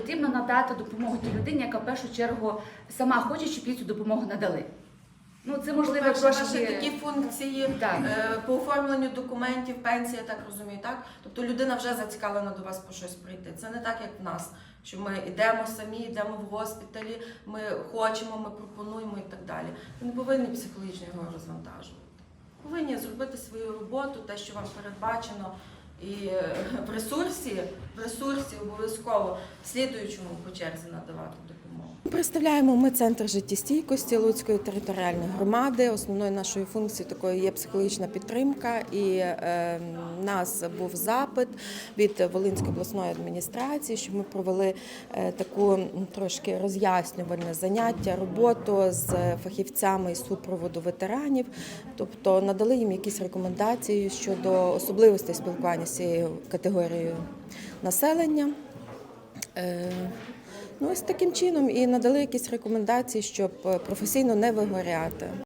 потрібно надати допомогу тій людині, яка в першу чергу сама хоче, щоб їй цю допомогу надали. Ну це можливо По-перше, ваші трошки. такі функції Так. е, по оформленню документів, пенсія, так розумію, так? Тобто людина вже зацікавлена до вас по щось прийти. Це не так, як в нас, що ми йдемо самі, йдемо в госпіталі, ми хочемо, ми пропонуємо і так далі. Ви не повинні психологічно його розвантажувати. Повинні зробити свою роботу, те, що вам передбачено. І е, в ресурсі, в ресурсі обов'язково слідуючому по черзі надавати допомогу. Представляємо ми центр життєстійкості Луцької територіальної громади. Основною нашою функцією такою є психологічна підтримка. І е, нас був запит від Волинської обласної адміністрації, щоб ми провели е, таку трошки роз'яснювальне заняття, роботу з фахівцями із супроводу ветеранів, тобто надали їм якісь рекомендації щодо особливостей спілкування з цією категорією населення. Е, Ну, ось таким чином і надали якісь рекомендації, щоб е, професійно не вигоряти.